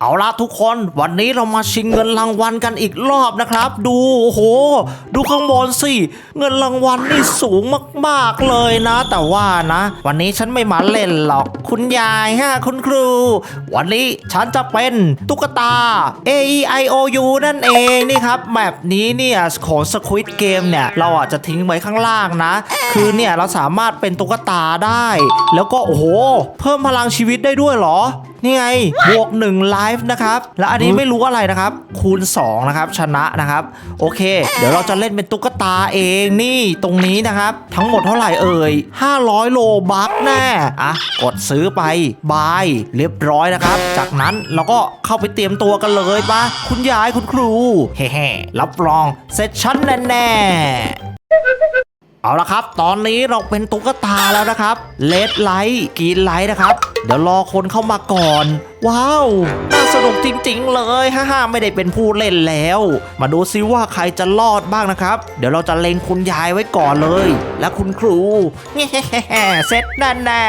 เอาละทุกคนวันนี้เรามาชิงเงินรางวัลกันอีกรอบนะครับ ดูโอ้โห ดูข้างบนสิเงินรางวัลนี่สูงมากๆเลยนะ แต่ว่านะ วันนี้ฉันไม่มาเล่นหรอกคุณยายฮะคุณครู วันนี้ฉันจะเป็นตุ๊กตา A E I O U นั่นเองนี่ครับแมปนี้เนี่ยของ Squid Game เนี่ย เราอาจจะทิ้งไว้ข้างล่างนะ คือเนี่ยเราสามารถเป็นตุ๊กตาได้ แล้วก็โอ้โห เพิ่มพลังชีวิตได้ด้วยเหรอนี่ไงบวก1ไลฟ์นะครับ แล้วอันนี้ไม่รู้อะไรนะครับ คูณ 2 นะครับ ชนะนะครับ โอเค เดี๋ยวเราจะเล่นเป็นตุ๊กตาเองนี่ตรงนี้นะครับ ทั้งหมดเท่าไหร่เอ่ย 500 โลบัคแน่อะกดซื้อไปบายเรียบร้อยนะครับ จากนั้นเราก็เข้าไปเตรียมตัวกันเลยปะคุณยายคุณครูเฮ่ๆรับรองเซสชั่นแน่ๆ เอาละครับ ตอนนี้เราเป็นตุ๊กตาแล้วนะครับเลดไลท์กรีนไลท์นะครับ เดี๋ยวรอคนเข้ามาก่อนว้าว น่าสนุกจริงๆ เลยฮ่าฮ่าไม่ได้เป็นผู้เล่นแล้ว มาดูซิว่าใครจะรอดบ้างนะครับ เดี๋ยวเราจะเล็งคุณยายไว้ก่อนเลย และคุณครูเฮ้เซตแน่แน่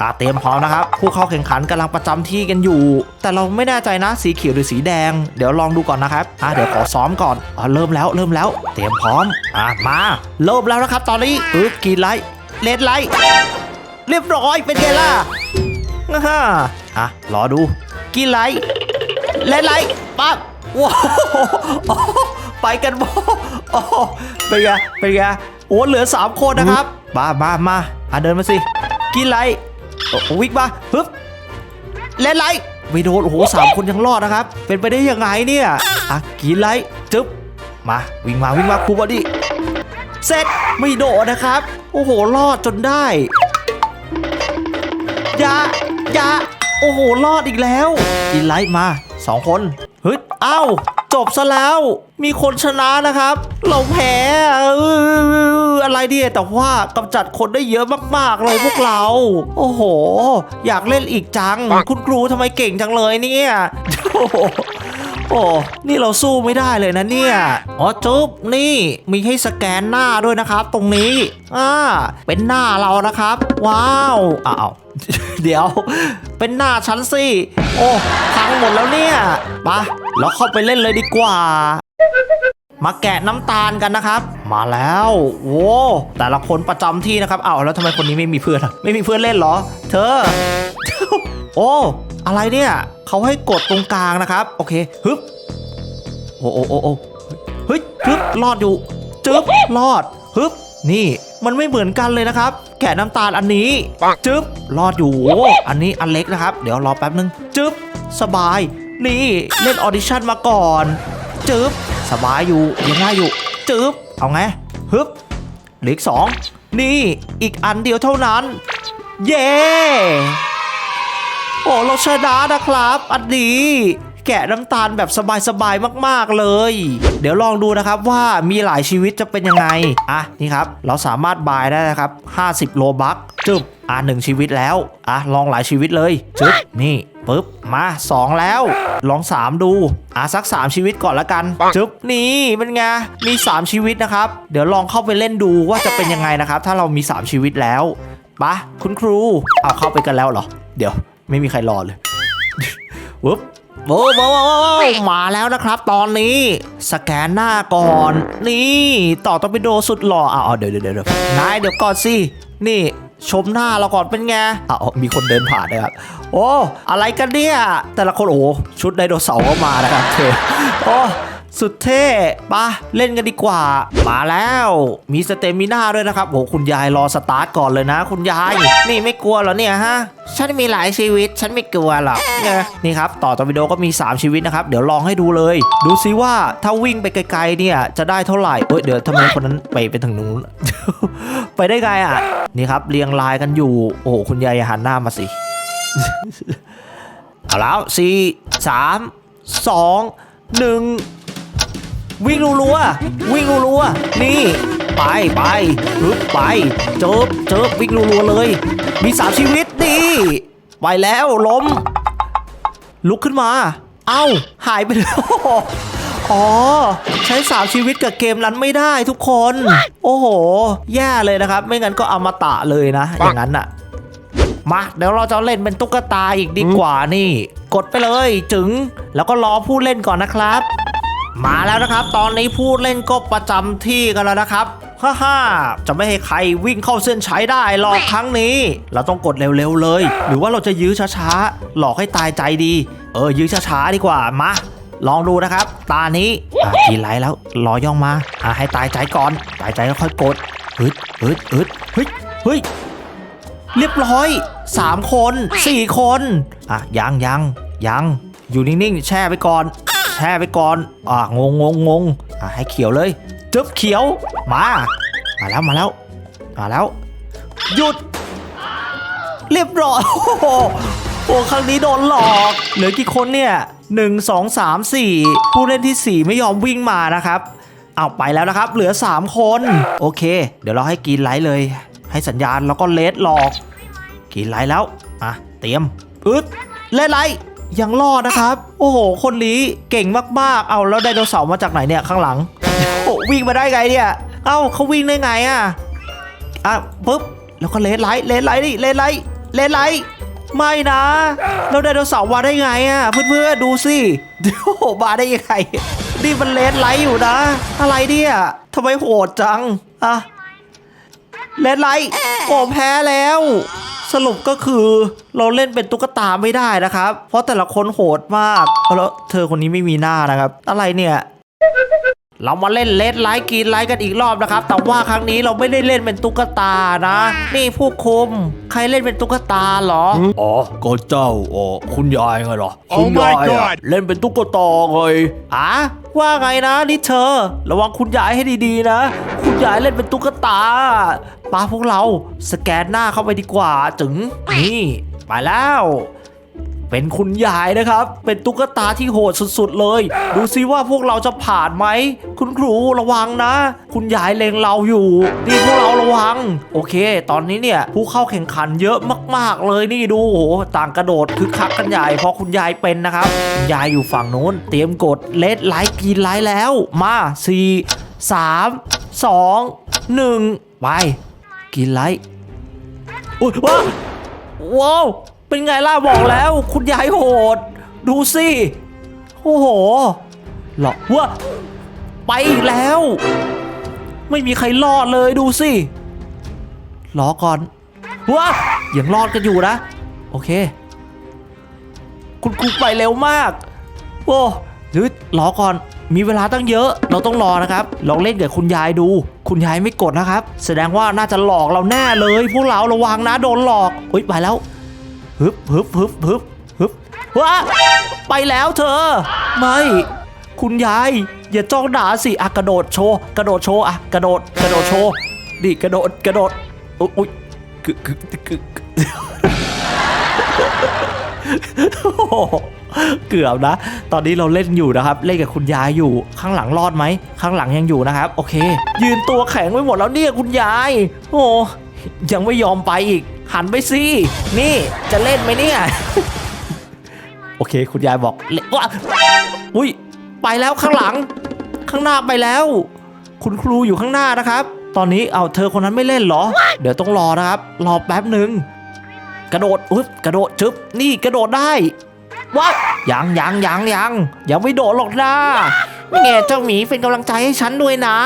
อะเตรียมพร้อมนะครับ ผู้เข้าแข่งขันกำลังประจำที่กันอยู่ แต่เราไม่แน่ใจนะสีเขียวหรือสีแดง เดี๋ยวลองดูก่อนนะครับอะเดี๋ยวขอซ้อมก่อนอะเริ่มแล้วเริ่มแล้ว เตรียมพร้อมอะมาเริ่มแล้วนะครับ ตอนนี้เออกรีนไลท์เลดไลท์เรียบร้อยเป็นไงล่ะนะฮะ อะรอดู กี่ไลค์เล่นไลค์ปั๊บว้าวไปกันบ่โอ้โหเป็นไงเป็นไงโอ้เหลือ 3 คนนะครับ มามามาอะเดินมาสิ กี่ไลค์โอ้วิ่งมาฮึบเล่นไลค์ไม่โดนโอ้โหสามคนยังรอดนะครับ เป็นไปได้ยังไงเนี่ยอะกี่ไลค์จึ๊บมาวิ่งมาวิ่งมาครูบอดี้เสร็จไม่โดนนะครับ โอ้โหรอดจนได้ยายา โอ้โห รอดอีกแล้วกินไลท์มาสองคนเฮ้ยเอ้าจบซะแล้ว มีคนชนะนะครับ เราแพ้อออะไรดีแต่ว่ากำจัดคนได้เยอะมากๆเลยพวกเรา โอ้โห อยากเล่นอีกจัง คุณครูทำไมเก่งจังเลยเนี่ยโอ้ โอ้นี่เราสู้ไม่ได้เลยนะเนี่ยอ๋อจุ๊บนี่มีให้สแกนหน้าด้วยนะครับ ตรงนี้อ่าเป็นหน้าเรานะครับ ว้าวอ้าวเดี๋ยว เป็นหน้าฉันสิโอ้พังหมดแล้วเนี่ยไปะเราเข้าไปเล่นเลยดีกว่ามาแกะน้ำตาลกันนะครับ มาแล้วโว้แต่ละคนประจำที่นะครับอ้าวแล้วทำไมคนนี้ไม่มีเพื่อนไม่มีเพื่อนเล่นเหรอ เธอ โอ้ อะไรเนี่ยเขาให้กดตรงกลางนะครับ โอเคฮึบโอ้โอ้โอ้โอ้เฮ้ยฮึบรอดอยู่จึ๊บรอดฮึบนี่มันไม่เหมือนกันเลยนะครับ แกะน้ำตาลอันนี้จึ๊บรอดอยู่โอ้อันนี้อันเล็กนะครับ เดี๋ยวรอแป๊บนึงจึ๊บสบาย นี่เล่นออดิชั่นมาก่อนจึ๊บสบายอยู่ยังง่ายอยู่จึ๊บเอาไงฮึบเหลืออีกสองนี่อีกอันเดียวเท่านั้น เย้ โอ้เราชนะนะครับ อันนี้แกะน้ำตาลแบบสบายๆมาก ๆ เลย เดี๋ยวลองดูนะครับว่ามีหลายชีวิตจะเป็นยังไง อะ นี่ครับ เราสามารถบายได้นะครับ 50 โลบัคจึบอะหนึ่งชีวิตแล้ว อะ ลองหลายชีวิตเลยจึบนี่ปึ๊บมา 2 แล้ว ลอง 3 ดู อะ สัก 3 ชีวิตก่อนละกันจึบนี่เป็นไงมี 3 ชีวิตนะครับ เดี๋ยวลองเข้าไปเล่นดูว่าจะเป็นยังไงนะครับ ถ้าเรามี 3 ชีวิตแล้วปะคุณครูเอาเข้าไปกันแล้วเหรอ เดี๋ยว ไม่มีใครรอเลยวึบโอ้โหมาแล้วนะครับ ตอนนี้สแกนหน้าก่อน นี่ต่อตอร์ปิโดสุดหล่ออะเดี๋ยวเดี๋ยวเดี๋ยวนายเดี๋ยวก่อนสินี่ชมหน้าเราก่อนเป็นไงอะมีคนเดินผ่านนะครับ โอ้ อะไรกันเนี่ย แต่ละคนโอ้ชุดไดโนเสาร์ก็มานะครับเท่โอ้ สุดเท่ปะเล่นกันดีกว่า มาแล้ว มีสเตมิน่าด้วยนะครับโอ้คุณยายรอสตาร์ทก่อนเลยนะ คุณยาย นี่ไม่กลัวเหรอเนี่ยฮะ ฉันมีหลายชีวิต ฉันไม่กลัวหรอกเนี่ยนี่ครับ ต่อตอร์ปิโดก็มี 3 ชีวิตนะครับ เดี๋ยวลองให้ดูเลย ดูซิว่าถ้าวิ่งไปไกลๆเนี่ยจะได้เท่าไหร่เอ้ยเดี๋ยวทำไมคนนั้นไปไปทางนู้น ไปได้ไงอะ นี่ครับเรียงรายกันอยู่ โอ้โหคุณยายหันหน้ามาสิ เอาแล้วสี่สามสองหนึ่ง วิ่งรัวๆวิ่งรัวๆนี่ ไปไปฮึบไปเจิบเจิบวิ่งรัวๆเลย มีสามชีวิตนี่ไปแล้วล้ม ลุกขึ้นมา เอ้า หายไปแล้วอ๋อ ใช้สามชีวิตกับเกมนั้นไม่ได้ทุกคน โอ้โห แย่เลยนะครับ ไม่งั้นก็อมตะเลยนะ อย่างนั้นน่ะมาเดี๋ยวเราจะเล่นเป็นตุ๊กตาอีกดีกว่านี่ กดไปเลยจึง แล้วก็รอผู้เล่นก่อนนะครับ มาแล้วนะครับ ตอนนี้ผู้เล่นก็ประจำที่กันแล้วนะครับฮ่าฮ่าจะไม่ให้ใครวิ่งเข้าเส้นชัยได้หรอกครั้งนี้ เราต้องกดเร็วๆเลย หรือว่าเราจะยื้อช้าๆ หลอกให้ตายใจดี เออ ยื้อช้าๆดีกว่า มา ลองดูนะครับ ตานี้อะกินไรแล้ว รอย่องมา อะให้ตายใจก่อน ตายใจแล้วค่อยกดฮึดฮึดฮึดเฮ้ยเฮ้ยเรียบร้อย 3 คน 4 คน อะยังยังยังอยู่นิ่งๆ แช่ไปก่อน ช่ไปก่อน อะงงงงงงอะให้เขียวเลยจึ๊บเขียว มา มาแล้วมาแล้วมาแล้ว หยุด เรียบร้อยโอ้โหโอ้ครั้งนี้โดนหลอกเหลือกี่คนเนี่ยหนึ่งสองสามสี่ผู้เล่นที่สี่ไม่ยอมวิ่งมานะครับเอาไปแล้วนะครับ เหลือ 3 คน โอเค เดี๋ยวเราให้กินไลท์เลย ให้สัญญาณแล้วก็เลสหลอก กินไลท์แล้ว อะ เตรียมอึดเลสไลท์ ยังรอดนะครับ โอ้โห คนนี้เก่งมากๆ เอาแล้วไดโนเสาร์มาจากไหนเนี่ยข้างหลัง โอ้วิ่งมาได้ไงเนี่ย เอ้าเขาวิ่งได้ไงอะ อะปุ๊บ แล้วก็เลสไลท์เลสไลท์ดิเลสไลท์เลสไลท์ไม่นะแล้วไดโนเสาร์มาได้ไงอะเพื่อนๆดูสิเดี๋ยวมาได้ยังไงนี่มันเลสไลท์อยู่นะ อะไรเนี่ยทำไมโหดจังอะเลสไลท์โอ้แพ้แล้ว สรุปก็คือเราเล่นเป็นตุ๊กตาไม่ได้นะครับ เพราะแต่ละคนโหดมากแล้วเธอคนนี้ไม่มีหน้านะครับ อะไรเนี่ย เรามาเล่นเลดไลท์กรีนไลท์กันอีกรอบนะครับ แต่ว่าครั้งนี้เราไม่ได้เล่นเป็นตุ๊กตานะ นี่ผู้คุม ใครเล่นเป็นตุ๊กตาเหรอ อ๋อ ก็เจ้าอ๋อคุณยายไงเหรอ Oh คุณ my ยายอะ God เล่นเป็นตุ๊กตาไงอะว่าไงนะนี่เธอ ระวังคุณยายให้ดีๆนะ คุณยายเล่นเป็นตุ๊กตาปาพวกเราสแกนหน้าเข้าไปดีกว่าจึงนี่ไปแล้ว เป็นคุณยายนะครับ เป็นตุ๊กตาที่โหดสุดๆเลย ดูซิว่าพวกเราจะผ่านไหม คุณครูระวังนะ คุณยายเล็งเราอยู่ นี่พวกเราระวัง โอเค ตอนนี้เนี่ยผู้เข้าแข่งขันเยอะมาก ๆ เลยนี่ดูโอ้โหต่างกระโดดคึกคักกันใหญ่เพราะคุณยายเป็นนะครับคุณยายอยู่ฝั่งนู้น เตรียมกดเลดไลค์กินไลค์แล้ว มา4 3 2 1ไปกินไลค์อุ้ยว้าว้าว เป็นไงล่ะบอกแล้ว คุณยายโหด ดูสิโอ้โหหรอว่าไปอีกแล้ว ไม่มีใครรอดเลยดูสิรอก่อนว้ายังรอดกันอยู่นะ โอเค คุณครูไปเร็วมาก โอ้หรือรอก่อน มีเวลาตั้งเยอะ เราต้องรอนะครับ ลองเล่นกับคุณยายดู คุณยายไม่กดนะครับ แสดงว่าน่าจะหลอกเราแน่เลย พวกเราระวังนะโดนหลอกอุ้ยไปแล้ว ฮึบฮึบฮึบฮึบฮึบว้าไปแล้วเธอ ไม่ คุณยาย อย่าจ้องด่าสิอะกระโดดโชว์กระโดดโชว์อะกระโดดกระโดดโชว์ดิกระโดดกระโดดอุ๊ยอุ๊ยคือคือคือเกือบนะ ตอนนี้เราเล่นอยู่นะครับ เล่นกับคุณยายอยู่ ข้างหลังรอดไหม ข้างหลังยังอยู่นะครับ โอเค ยืนตัวแข็งไปหมดแล้วเนี่ยคุณยาย โอ้ยังไม่ยอมไปอีก หันไปสิ นี่จะเล่นไหมเนี่ย โอเค คุณยายบอกเล่นว้าอุ้ย ไปแล้วข้างหลัง ข้างหน้าไปแล้ว คุณครูอยู่ข้างหน้านะครับ ตอนนี้เอาเธอคนนั้นไม่เล่นเหรอ เดี๋ยวต้องรอนะครับ รอแป๊บหนึ่งกระโดดอุ๊บกระโดดจึ๊บนี่กระโดดได้ว้ายังยังยังยังยังไม่โดดหรอกนะนี่ไงเจ้าหมีเป็นกำลังใจให้ฉันด้วยนะ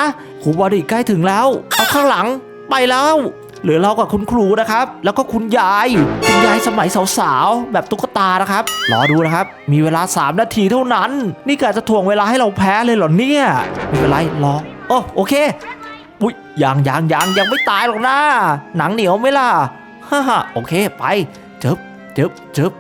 ครูบอดี้ใกล้ถึงแล้ว เอาข้างหลังไปแล้ว เหลือเรากับคุณครูนะครับ แล้วก็คุณยาย คุณยายสมัยสาวๆ แบบตุ๊กตานะครับ รอดูนะครับ มีเวลา 3 นาทีเท่านั้น นี่กะจะถ่วงเวลาให้เราแพ้เลยเหรอเนี่ยไม่เป็นไรรอโอ้โอเคอุ้ยยังยังยังยังไม่ตายหรอกนะหนังเหนียวไหมล่ะฮ่าฮ่าโอเคไปเจ็บเจ็บเจ็บ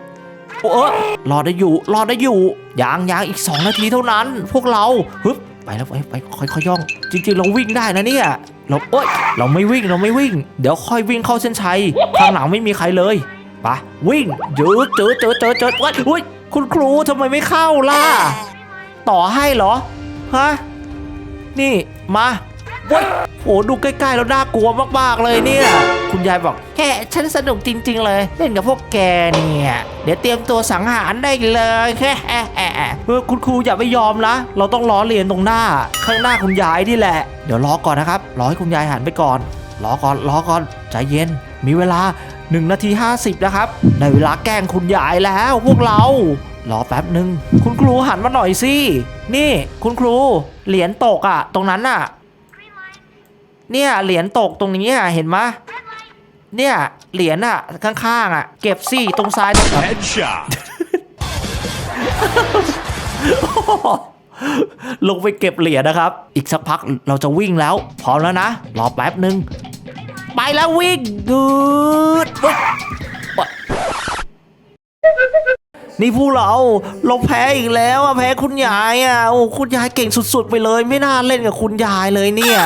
โอ้เออรอได้อยู่รอได้อยู่ยังยังอีก 2 นาทีเท่านั้น พวกเราฮึบ ไปแล้วไปไปค่อยๆย่อง จริง ๆ เราวิ่งได้นะเนี่ยเราเอ้ยเราไม่วิ่งเราไม่วิ่ง เดี๋ยวค่อยวิ่งเข้าเส้นชัยข้างหลังไม่มีใครเลยไปวิ่งจืดจืดจืดจืดจืดวัดอุ้ยคุณครูทำไมไม่เข้าล่ะ ต่อให้เหรอฮะนี่มา ว้ยโหดูใกล้ๆแล้วน่ากลัวมากๆเลยเนี่ย คุณยายบอกแค่ฉันสนุกจริง ๆ เลย เล่นกับพวกแกเนี่ย เดี๋ยวเตรียมตัวสังหารได้เลยแค่เออคุณครูอย่าไปยอมนะเราต้องล้อเลียนตรงหน้า ข้างหน้าคุณยายนี่แหละ เดี๋ยวรอก่อนนะครับรอให้คุณยายหันไปก่อนรอก่อนรอก่อนใจเย็น มีเวลา1นาที50นะครับได้เวลาแกล้งคุณยายแล้วพวกเรารอแป๊บหนึ่งคุณครูหันมาหน่อยสิ นี่ คุณครูเหรียญตกอะตรงนั้นอะ เนี่ยเหรียญตกตรงนี้อะเห็นไหมเนี่ยเหรียญอะข้างๆอะ เก็บสิตรงซ้ายตรง Headshot. ลงไปเก็บเหรียญนะครับ อีกสักพักเราจะวิ่งแล้ว พร้อมแล้วนะ รอแป๊บหนึ่งไปแล้ววิ่งดูดนี่พวกเราเราแพ้อีกแล้วอะแพ้คุณยายอะโอ้คุณยายเก่งสุด ๆ ไปเลย ไม่น่าเล่นกับคุณยายเลยเนี่ย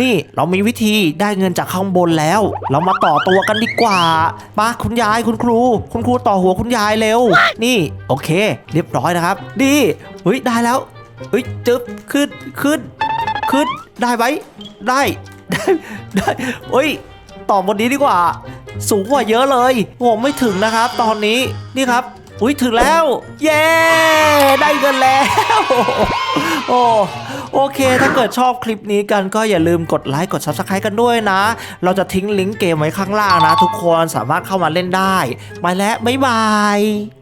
นี่เรามีวิธีได้เงินจากข้างบนแล้ว เรามาต่อตัวกันดีกว่ามาคุณยายคุณครู คุณครูต่อหัวคุณยายเร็ว นี่โอเค เรียบร้อยนะครับ ดีเฮ้ยได้แล้วเฮ้ยจึ๊บขึ้นขึ้นขึ้นได้ไหมได้ได้ได้เฮ้ยตอบบนนี้ดีกว่า สูงกว่าเยอะเลยโอ้ไม่ถึงนะครับ ตอนนี้นี่ครับอุ้ยถึงแล้ว เย้ได้เงินแล้ว โอ้โอเค ถ้าเกิดชอบคลิปนี้กันก็อย่าลืมกดไลค์กด Subscribe กันด้วยนะ เราจะทิ้งลิงก์เกมไว้ข้างล่างนะ ทุกคนสามารถเข้ามาเล่นได้ ไปแล้ว บ๊ายบาย